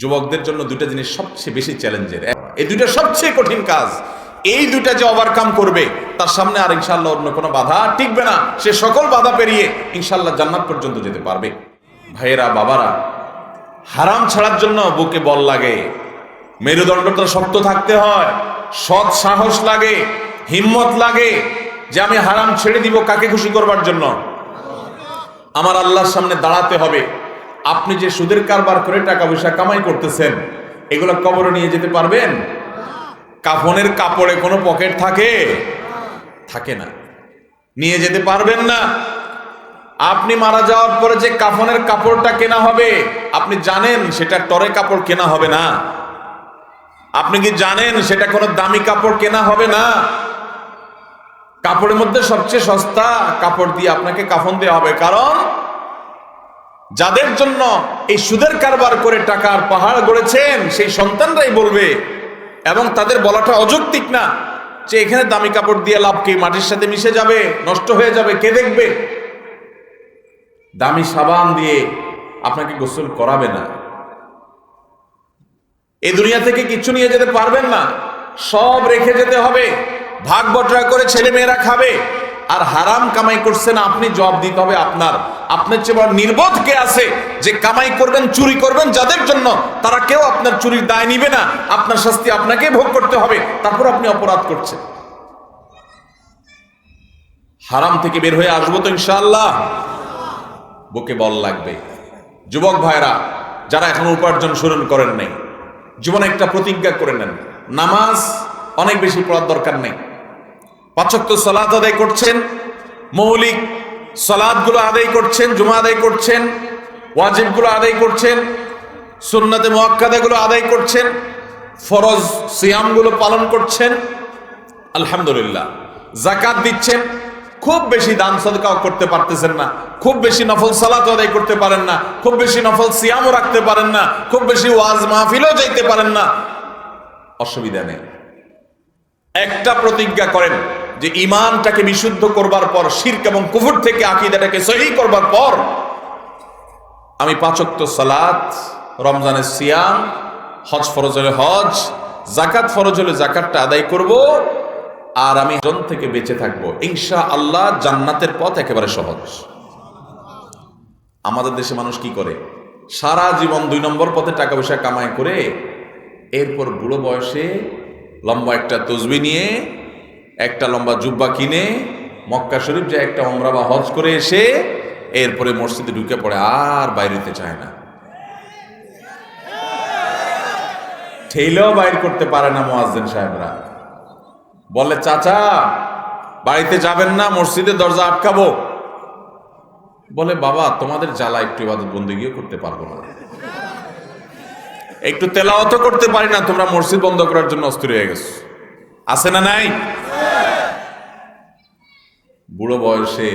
যুবকদের জন্য দুটা জিনিস সবচেয়ে বেশি চ্যালেঞ্জের। এই দুটা সবচেয়ে কঠিন কাজ। এই দুটা যে ওভারকাম করবে, তার সামনে আর ইনশাল্লাহ অন্য কোনো বাধা টিকবে না। সে সকল বাধা পেরিয়ে ইনশাল্লাহ জান্নাত পর্যন্ত যেতে পারবে। ভাইয়েরা, বাবারা, হারাম ছাড়ার জন্য বুকে বল লাগে। মেরুদণ্ডটা শক্ত থাকতে হয়, সৎ সাহস লাগে, হিম্মত লাগে যে আমি হারাম ছেড়ে দিব কাকে খুশি করবার জন্য। আমার আল্লাহর সামনে দাঁড়াতে হবে। আপনি যে সুদের কারবার করে টাকা পয়সা কামাই করতেছেন, এগুলো কবরে নিয়ে যেতে পারবেন? কাফনের কাপড়ে কোনো পকেট থাকে? থাকে না। নিয়ে যেতে পারবেন না। আপনি মারা যাওয়ার পরে যে কাফনের কাপড়টা কেনা হবে, আপনি জানেন সেটা টরে কাপড় কেনা হবে না। আপনি কি জানেন সেটা কোনো দামি কাপড় কেনা হবে না? কাপড়ের মধ্যে সবচেয়ে সস্তা কাপড় দিয়ে আপনাকে কাফন দেওয়া হবে। কারণ যাদের জন্য এই সুদের কারবার করে টাকার পাহাড় গড়েছেন, সেই সন্তানরাই বলবে, এবং তাদের বলাটা অযৌক্তিক না যে এখানে দামি কাপড় দিয়ে লাভ কি, মাটির সাথে মিশে যাবে, নষ্ট হয়ে যাবে, কে দেখবে? দামি সাবান দিয়ে আপনাকে গোসল করাবে না। এই দুনিয়া থেকে কিছু নিয়ে যেতে পারবেন না। সব রেখে যেতে হবে। ভাগ বটরা করে ছেলে মেয়েরা খাবে। আর হারাম কামাই করছেন আপনি, জবাব দিতে হবে আপনার। আপনার চেয়ে বড় নির্বোধ কে আছে যে কামাই করবেন, চুরি করবেন? যাদের জন্য তারা কেউ আপনার চুরির দায় নিবে না। আপনার শাস্তি আপনাকে ভোগ করতে হবে। তারপর আপনি অপরাধ করছেন। হারাম থেকে বের হয়ে আসব তো ইনশাআল্লাহ। বুকে বল লাগবে। যুবক ভাইরা, যারা এখন উপার্জন শুরু করেন নাই, জীবনে একটা প্রতিজ্ঞা করে নেন। নামাজ অনেক বেশি পড়ার দরকার নেই। পাচক সলাদ আদায় করছেন। মৌলিক সলাদগুলো আদায় করছেন, জুমা আদায় করছেন, ওয়াজিবগুলো আদায় করছেন, সুন্নাতে মোয়াক্কাদাগুলো আদায় করছেন, ফরজ সিয়ামগুলো পালন করছেন, আলহামদুলিল্লাহ। জাকাত দিচ্ছেন, খুব বেশি দান সদকাও করতে পারতেছেন না, খুব বেশি নফল সালাত আদায় করতে পারেন না, খুব বেশি নফল সিয়ামও রাখতে পারেন না, খুব বেশি ওয়াজ মাহফিলও যাইতে পারেন না। অসুবিধা নেই। একটা প্রতিজ্ঞা করেন যে ইমানটাকে বিশুদ্ধ করবার পর, শির্ক এবং কুফুর থেকে আকিদাটাকে সহি করবার পর, আমি পাচক্ত সালাত, রমজানের সিয়াম, হজ ফরজ হলে হজ জাকাত ফরজ হলে জাকাতটা আদায় করব আর আমি জন থেকে বেঁচে থাকব। ইনশা আল্লাহ জান্নাতের পথ একেবারে সহজ। আমাদের দেশে মানুষ কি করে? সারা জীবন দুই নম্বর পথে টাকা পয়সা কামাই করে, এরপর বুড়ো বয়সে লম্বা একটা তসবি নিয়ে একটা লম্বা জুব্বা কিনে মক্কা শরীফ যে একটা অমরা বা হজ করে এসে এরপরে মসজিদে ঢুকে পড়ে, আর বাইরে হতে চায় না। ঠেলেও বাইর করতে পারে না মোয়াজ্জেন সাহেবরা। বলে, চাচা, বাড়িতে যাবেন না, মসজিদে দরজা আটকাবো। বলে, বাবা, তোমাদের জ্বালা একটু ইবাদত বন্দীগীও করতে পারব না। একটু তেলাওয়াত করতে পারি না, তোমরা মসজিদ বন্ধ করার জন্য অস্থির হয়ে গেছো। আছে না নাই? বুড়ো বয়সে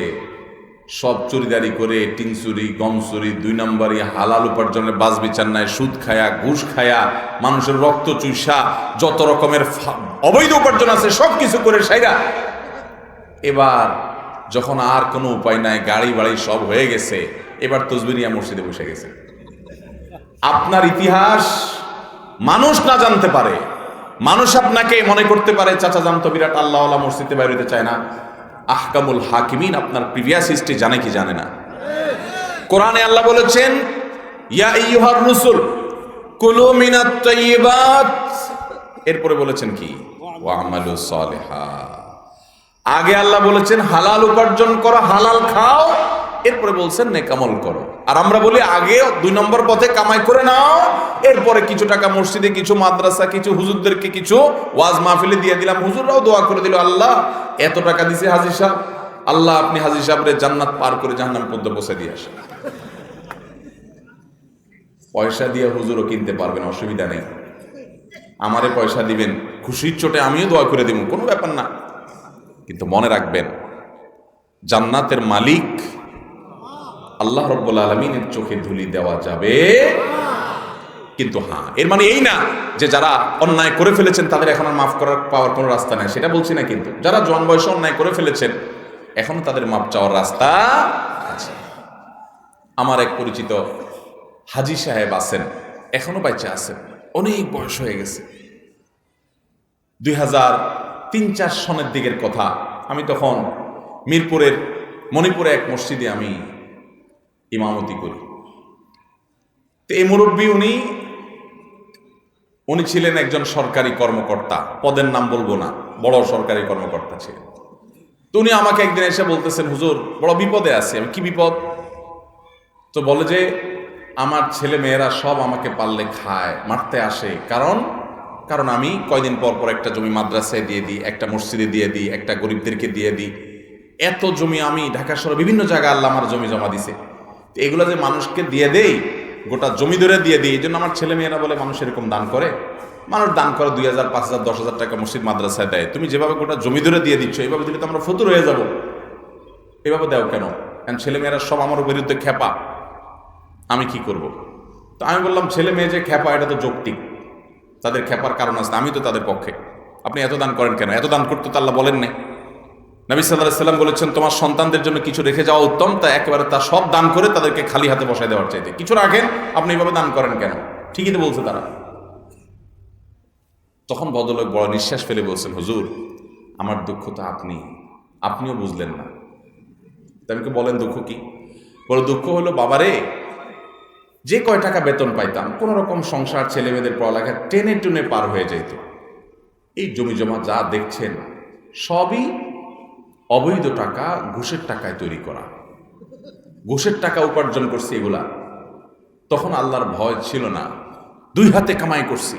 সব চুরিদারি করে টিন চুরি, গম চুরি, দুই নম্বরই হালাল উপার্জনের বাস বিচার নাই, সুদ খায়া, ঘুষ খায়া, মানুষের রক্ত চুষা যত রকমের অবৈধ উপার্জন আছে, সব কিছু করে সাইরা। এবার যখন আর কোনো উপায় নাই, গাড়ি বাড়ি সব হয়ে গেছে, এবার তসবিরিয়া মসজিদে বসে গেছে। আপনার ইতিহাস মানুষ না জানতে পারে। মানুষ আপনাকে মনে করতে পারে, চাচা জান তো বিরাট আল্লাহ মসজিদে বাইরে হতে চায় না। আহকামুল হাকিমিন আপনার প্রিভিয়াস হিস্ট্রি জানে কি জানে না। কোরআনে আল্লাহ বলেছেন, ইয়া ইয়ুহার রুসুল, কুলু এরপরে বলেছেন কি? ওয়া আমালু সালিহা। আগে আল্লাহ বলেছেন, হালাল উপার্জন করো, হালাল খাও। এরপরে বলছেন নেকামল করো। আর আমরা বলি, আগে দুই নম্বর পথে কামাই করে নাও, এরপরে কিছু টাকা মসজিদে, কিছু মাদ্রাসা, কিছু হুজুরদেরকে কিছু ওয়াজ মাহফিলে দিয়ে দিলাম। হুজুররাও দোয়া করে দিল, আল্লাহ, এত টাকা দিছে হাজির সাহেব, আল্লাহ আপনি হাজির সাহেবরে জান্নাত পার করে জাহান্নাম পর্যন্ত বসে দিয়ে আসেন। পয়সা দিয়ে হুজুরও কিনতে পারবেন, অসুবিধা নেই। আমারে পয়সা দিবেন, খুশির চোটে আমিও দোয়া করে দিব কোনো ব্যাপার না। কিন্তু মনে রাখবেন, জান্নাতের মালিক আল্লাহ রব্বুল আলমিনের চোখে ধুলি দেওয়া যাবে। কিন্তু হ্যাঁ এর মানে এই না যে যারা অন্যায় করে ফেলেছেন, তাদের এখন আর মাফ করার পাওয়ার কোনো রাস্তা নাই, সেটা বলছি না কিন্তু। যারা জন বয়সে অন্যায় করে ফেলেছেন, এখনও তাদের মাপ চাওয়ার রাস্তা আছে। আমার এক পরিচিত হাজি সাহেব আছেন, এখনও বাইচে আছেন, অনেক বয়স হয়ে গেছে। দুই হাজার তিন, চার সনের দিকের কথা, আমি তখন মিরপুরের মণিপুরে এক মসজিদে আমি ইমামতি করি। তো এই মুরব্বী উনি উনি ছিলেন একজন সরকারি কর্মকর্তা। পদের নাম বলব না, বড় সরকারি কর্মকর্তা ছিলেন। তো উনি আমাকে একদিন এসে বলতেছেন, হুজুর, বড় বিপদে আছি, আমি কি বিপদ? তো বলে যে, আমার ছেলে মেয়েরা সব আমাকে পারলে খায়, মারতে আসে। কারণ কারণ আমি কয়দিন পর পর একটা জমি মাদ্রাসায় দিয়ে দিই, একটা মসজিদে দিয়ে দিই, একটা গরিবদেরকে দিয়ে দিই। এত জমি আমি ঢাকা শহরে বিভিন্ন জায়গায় আল্লাহ আমার জমি জমা দিছে। এগুলো যে মানুষকে দিয়ে দেই, গোটা জমি ধরে দিয়ে দিই, এই জন্য আমার ছেলে মেয়েরা বলে, মানুষ এরকম দান করে। মানুষ দান করে দুই হাজার, পাঁচ হাজার, দশ হাজার টাকা মসজিদ মাদ্রাসায় দেয়। তুমি যেভাবে গোটা জমি ধরে দিয়ে দিচ্ছ এইভাবে দিলে তো আমরা ফতুর হয়ে যাব। এভাবে দেও কেন? কারণ ছেলে মেয়েরা সব আমার বিরুদ্ধে খেপা আমি কি করব? তো আমি বললাম ছেলে মেয়ে যে খেপা এটা তো যৌক্তিক। তাদের খেপার কারণ আছে আমি তো তাদের পক্ষে। আপনি এত দান করেন কেন? এত দান করতে তো আল্লাহ বলেন নাই নবী সাল্লাহ সাল্লাম বলেছেন, তোমার সন্তানদের জন্য কিছু রেখে যাওয়া উত্তম, তা একেবারে তা সব দান করে তাদেরকে খালি হাতে বসায় দেওয়ার চাইতে। কিছু রাখেন, আপনি এইভাবে দান করেন কেন? ঠিকই তো বলছে তারা। তখন ভদ্রলোক বড় নিঃশ্বাস ফেলে বলছেন, হুজুর, আমার দুঃখ তো আপনি, আপনিও বুঝলেন না। তা আমি বলেন দুঃখ কি? বলে, দুঃখ হলো, বাবারে, যে কয় টাকা বেতন পাইতাম, কোনো রকম সংসার ছেলে মেয়েদের পড়ালেখা টেনে টুনে পার হয়ে যেত এই জমি জমা যা দেখছেন, সবই অবৈধ টাকা ঘুষের টাকায় তৈরি করা। ঘুষের টাকা উপার্জন করছি এগুলা। তখন আল্লাহর ভয় ছিল না। দুই হাতে কামাই করছি।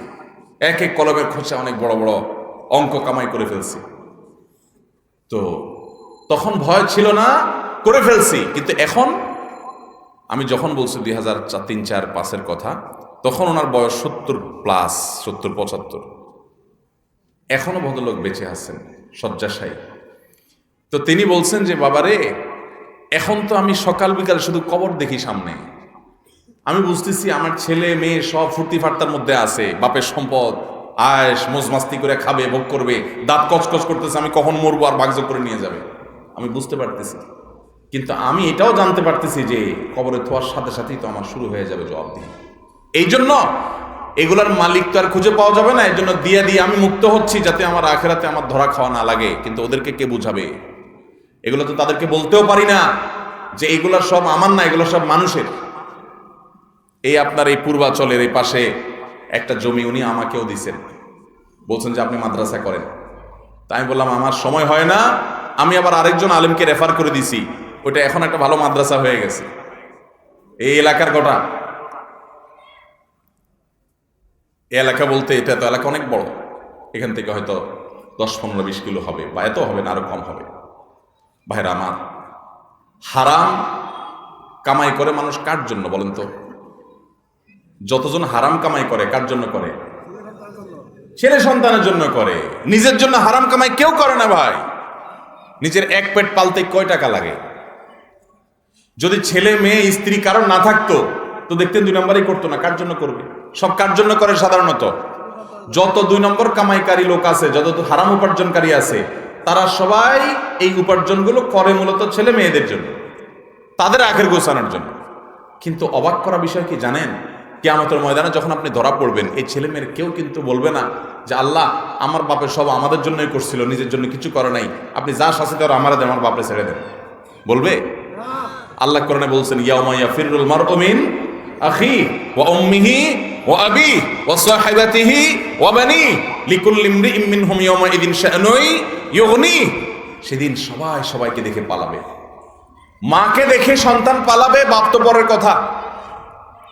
এক এক কলমের খোঁচা অনেক বড় বড় অঙ্ক কামাই করে ফেলছি। তো তখন ভয় ছিল না, করে ফেলছি। কিন্তু এখন আমি যখন বলছি দুই হাজার তিন চার পাঁচের কথা, তখন ওনার বয়স সত্তর প্লাস, সত্তর পঁচাত্তর। এখনও ভদ্রলোক বেঁচে আছেন, শয্যাশায়ী। তো তিনি বলছেন যে, বাবারে, এখন তো আমি সকাল বিকাল শুধু কবর দেখি সামনে। আমি বুঝতেছি আমার ছেলে, মেয়ে সব ফুর্তি ফার্তার মধ্যে আছে। বাপের সম্পদ আয়েস মোজমাস্তি করে খাবে, ভোগ করবে, দাঁত কচকচ করতেছে, আমি কখন মরবো আর বাগজ করে নিয়ে যাবে? আমি বুঝতে পারতেছি। কিন্তু আমি এটাও জানতে পারতেছি যে, কবরে থোয়ার সাথে সাথেই তো আমার শুরু হয়ে যাবে জবাব দিয়ে এই জন্য এগুলার মালিক তো আর খুঁজে পাওয়া যাবে না। এই জন্য দিয়ে দিয়ে আমি মুক্ত হচ্ছি যাতে আমার আখেরাতে আমার ধরা খাওয়া না লাগে। কিন্তু ওদেরকে কে বুঝাবে? এগুলো তো তাদেরকে বলতেও পারি না যে এগুলো সব আমার না, এগুলো সব মানুষের। এই আপনার এই পূর্বাচলের এই পাশে একটা জমি উনি আমাকেও দিছেন। বলছেন যে আপনি মাদ্রাসা করেন। তাই আমি বললাম, আমার সময় হয় না, আমি আবার আরেকজন আলেমকে রেফার করে দিছি। ওইটা এখন একটা ভালো মাদ্রাসা হয়ে গেছে। এই এলাকার গোটা এই এলাকা বলতে এটা তো এলাকা অনেক বড়। এখান থেকে হয়তো দশ, পনেরো, বিশ কিলো হবে বা এত হবে না, আরও কম হবে। ভাইরা আমার, হারাম কামাই করে মানুষ কার জন্য বলেন তো? যতজন হারাম কামাই করে, কার জন্য করে? ছেলে সন্তানের জন্য করে। নিজের জন্য হারাম কামাই কেউ করে না ভাই। নিজের এক পেট পালতে কয় টাকা লাগে? যদি ছেলে, মেয়ে, স্ত্রী কারণ না থাকতো, তো দেখতেন দুই নম্বরই করতো না, কার জন্য করবে? সব কার জন্য করে সাধারণত? যত দুই নম্বর কামাইকারী লোক আছে, যত হারাম উপার্জনকারী আছে তারা সবাই এই উপার্জনগুলো করে মূলত ছেলে মেয়েদের জন্য, তাদের আখের গোছানোর জন্য। কিন্তু অবাক করা বিষয় কি জানেন? কেয়ামতের ময়দানে যখন আপনি ধরা পড়বেন, এই ছেলে মেয়ের কেউ কিন্তু বলবে না যে, আল্লাহ, আমার বাপের সব আমাদের জন্যই করছিল, নিজের জন্য কিছু করে নাই। আপনি যা শাসিত আর আমার দেন, আমার বাপরে ছেড়ে দেন। বলবে? আল্লাহ কোরআনে বলছেন ইয়াউমাইয়া ফিরুল মারউমিন আখি ও উম্মিহি ওয়া আবি ওয়া সাহিবাতিহি ওয়া বানি ইউগনি। সেদিন সবাই সবাইকে দেখে পালাবে। মাকে দেখে সন্তান পালাবে, বাপ তো পরের কথা।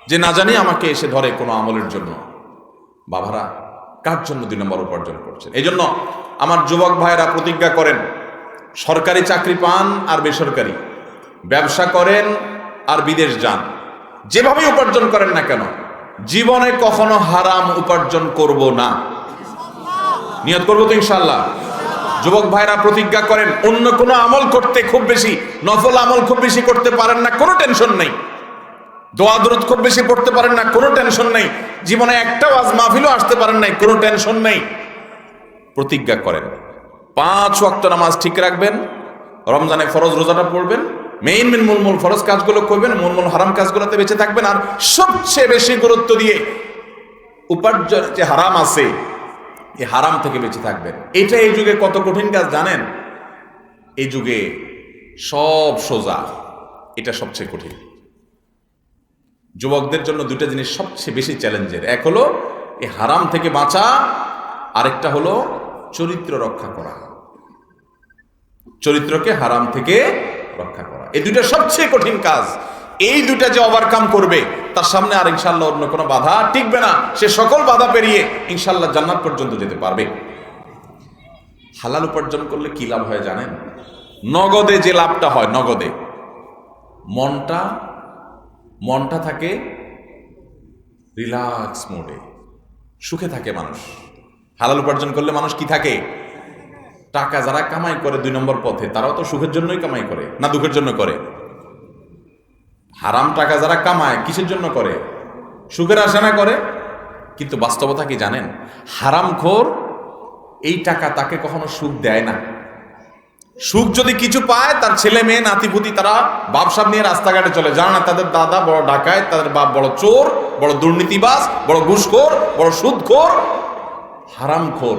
যে না জানি আমাকে এসে ধরে কোনো আমলের জন্য। বাবারা, কার জন্য দুই নম্বর উপার্জন করছেন? এই জন্য আমার যুবক ভাইয়েরা প্রতিজ্ঞা করেন, সরকারি চাকরি পান আর বেসরকারি। ব্যবসা করেন আর বিদেশ যান। যেভাবে উপার্জন করেন না কেন, জীবনে কখনো হারাম উপার্জন করব না। নিয়ত করব তো ইনশাল্লাহ যুবক ভাইরা প্রতিজ্ঞা করেন, অন্য কোনো আমল করতে খুব বেশি, নফল আমল খুব বেশি করতে পারেন না, কোনো টেনশন নেই। দোয়া দরদ খুব বেশি পড়তে পারেন না, কোনো টেনশন নেই। জীবনে একটাও আজ মাহফিলও আসতে পারেন নাই, কোনো টেনশন নেই। প্রতিজ্ঞা করেন। পাঁচ ওয়াক্ত নামাজ ঠিক রাখবেন, রমজানে ফরজ রোজাটা পড়বেন, মেইন মেন মূল মূল ফরজ কাজগুলো করবেন, মূল মূল হারাম কাজগুলোতে বেঁচে থাকবেন, আর সবচেয়ে বেশি গুরুত্ব দিয়ে উপার্জন যে হারাম আছে এই হারাম থেকে বেঁচে থাকবেন। এটা এই যুগে কত কঠিন কাজ জানেন? এই যুগে সব সোজা। এটা সবচেয়ে কঠিন। যুবকদের জন্য দুইটা জিনিস সবচেয়ে বেশি চ্যালেঞ্জের। এক হলো এই হারাম থেকে বাঁচা, আরেকটা হলো, চরিত্র রক্ষা করা। চরিত্রকে হারাম থেকে রক্ষা করা। এই দুইটা সবচেয়ে কঠিন কাজ। এই দুইটা যে ওভারকাম করবে, তার সামনে আর ইনশাল্লাহ অন্য কোনো বাধা টিকবে না। সে সকল বাধা পেরিয়ে ইনশাল্লাহ জান্নাত পর্যন্ত যেতে পারবে। হালাল উপার্জন করলে কি লাভ হয় জানেন? নগদে যে লাভটা হয়, নগদে। মনটা মনটা থাকে রিল্যাক্স মোডে সুখে থাকে মানুষ। হালাল উপার্জন করলে মানুষ কি থাকে? টাকা যারা কামাই করে দুই নম্বর পথে, তারাও তো সুখের জন্যই কামাই করে, না দুঃখের জন্য করে। হারাম টাকা যারা কামায়, কিসের জন্য করে? সুখের আশা না করে? কিন্তু বাস্তবতা কি জানেন? হারামখোর এই টাকা তাকে কখনো সুখ দেয় না। সুখ যদি কিছু পায়, তার ছেলে মেয়ে নাতিপুতি তারা বাপসাপ নিয়ে রাস্তাঘাটে চলে জানে না, তাদের দাদা বড় ডাকায়, তাদের বাপ বড় চোর, বড় দুর্নীতিবাস বড় ঘুষখোর, বড় সুদখোর। হারামখোর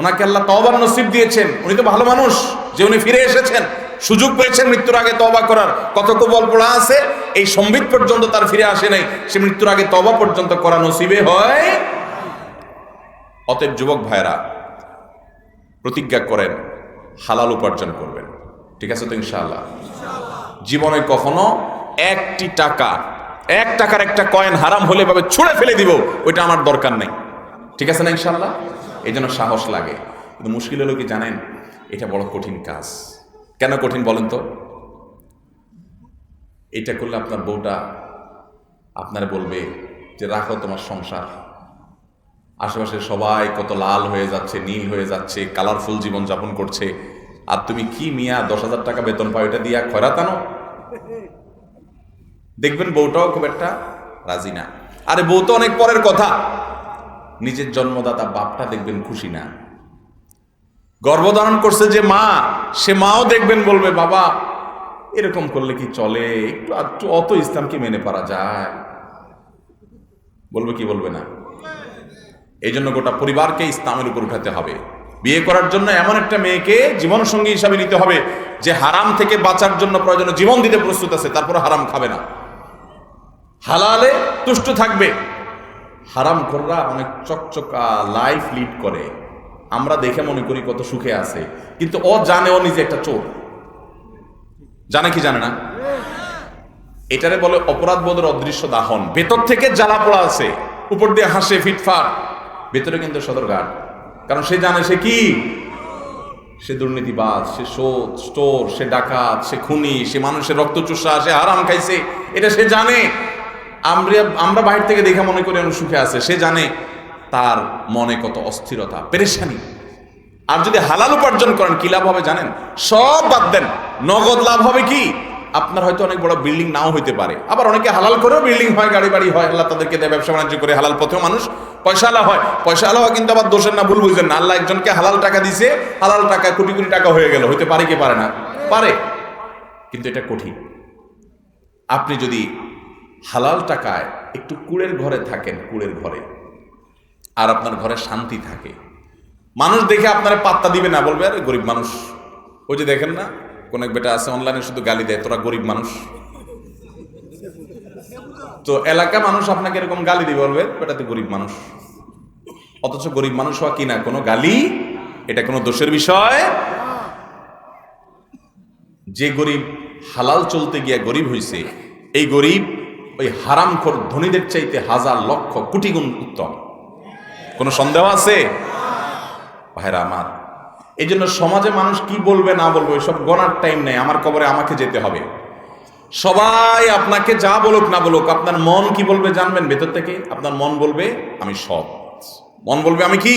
ওনাকে আল্লাহ তওবার নসিব দিয়েছেন। উনি তো ভালো মানুষ, যে উনি ফিরে এসেছেন, সুযোগ পেয়েছেন মৃত্যুর আগে তবা করার। কত কবল পড়া আছে? এই সম্বিত পর্যন্ত তার ফিরে আসে নাই। সে মৃত্যুর আগে তবা পর্যন্ত করা নসিবে হয়। অতএব যুবক ভাইরা প্রতিজ্ঞা করেন, হালাল উপার্জন করবেন। ঠিক আছে তো ইনশাআল্লাহ? জীবনে কখনো একটি টাকা, এক টাকার একটা কয়েন হারাম হলে ভাবে ছুঁড়ে ফেলে দিব, ওইটা আমার দরকার নেই। ঠিক আছে না ইনশাল্লাহ এই জন্য সাহস লাগে। কিন্তু মুশকিল হলো কি জানেন? এটা বড় কঠিন কাজ। কেন কঠিন বলেন তো? এটা করলে আপনার বউটা আপনার বলবে যে, রাখো তোমার সংসার। আশেপাশে সবাই কত লাল হয়ে যাচ্ছে, নীল হয়ে যাচ্ছে কালারফুল জীবন যাপন করছে। আর তুমি কি মিয়া দশ হাজার টাকা বেতন পাও এটা দিয়া খয়রাতানো দেখবেন বউটাও খুব একটা রাজি না। আরে বউ তো অনেক পরের কথা। নিজের জন্মদাতা বাপটা দেখবেন খুশি না। গর্ভধারণ করছে যে মা, সে মাও দেখবেন বলবে, বাবা, এরকম করলে কি চলে? একটু অত ইসলামকে মেনে পারা যায়? বলবে কি বলবে না? এই জন্য গোটা পরিবারকে ইসলামের উপর উঠাতে হবে। বিয়ে করার জন্য এমন একটা মেয়েকে জীবনসঙ্গী হিসাবে নিতে হবে যে হারাম থেকে বাঁচার জন্য প্রয়োজনে জীবন দিতে প্রস্তুত আছে তারপর হারাম খাবে না। হালালে তুষ্ট থাকবে। হারাম খোররা অনেক চকচকা লাইফ লিড করে। আমরা দেখে মনে করি কত সুখে আছে। কিন্তু ও জানে ও নিজে একটা চোর। জানে কি জানে না? এটারে বলে অপরাধ বোধের অদৃশ্য দাহন। ভেতর থেকে জ্বালা পোড়া আছে। উপর দিয়ে হাসে, ফিটফাট। ভেতরে কিন্তু সদরঘাট কারণ সে জানে সে কি? সে দুর্নীতিবাজ, সে সোদ, স্টোর, সে ডাকাত, সে খুনি, সে মানুষের রক্ত চুষা সে হারাম খাইছে। এটা সে জানে। আমরা আমরা বাইরে থেকে দেখে মনে করি অনেক সুখে আছে। সে জানে তার মনে কত অস্থিরতা, পেরেশানি। আর যদি হালাল উপার্জন করেন, কি লাভ হবে জানেন? সব বাদ দেন। নগদ লাভ হবে কি? আপনার হয়তো অনেক বড় বিল্ডিং নাও হইতে পারে। আবার অনেকে হালাল করেও বিল্ডিং হয় গাড়ি বাড়ি হয়। আল্লাহ তাদেরকে দেয়, ব্যবসা বাণিজ্য করে হালাল পথেও মানুষ পয়সা আলা হয়। পয়সা আলা হয় কিন্তু আবার দোষের না, ভুল বুঝবেন না। আল্লাহ একজনকে হালাল টাকা দিছে, হালাল টাকা, কোটি কোটি টাকা হয়ে গেল। হইতে পারে কি পারে না? পারে। কিন্তু এটা কঠিন। আপনি যদি হালাল টাকায় একটু কুড়ের ঘরে থাকেন, কুড়ের ঘরে। আর আপনার ঘরে শান্তি থাকে। মানুষ দেখে আপনারা পাত্তা দিবে না, বলবে, আরে গরিব মানুষ। ওই যে দেখেন না, কোন এক বেটা আছে অনলাইনে শুধু গালি দেয়, তোরা গরিব মানুষ। তো এলাকা মানুষ আপনাকে এরকম গালি দিবে, বলবে, বেটা তো গরিব মানুষ। অথচ গরিব মানুষ হওয়া কি না, কোনো গালি, এটা কোনো দোষের বিষয়। যে গরিব হালাল চলতে গিয়া গরিব হইছে, এই গরিব ওই হারামখোর ধনীদের চাইতে হাজার লক্ষ কোটি গুণ উত্তম। কোনো সন্দেহ আছে? ভাইরা আমার এই জন্য সমাজে মানুষ কি বলবে না বলবে সব গণার টাইম নেই, আমার কবরে আমাকে যেতে হবে। সবাই আপনাকে যা বলুক না বলুক, আপনার মন কি বলবে জানবেন? ভেতর থেকে আপনার মন বলবে, আমি সৎ। মন বলবে আমি কি?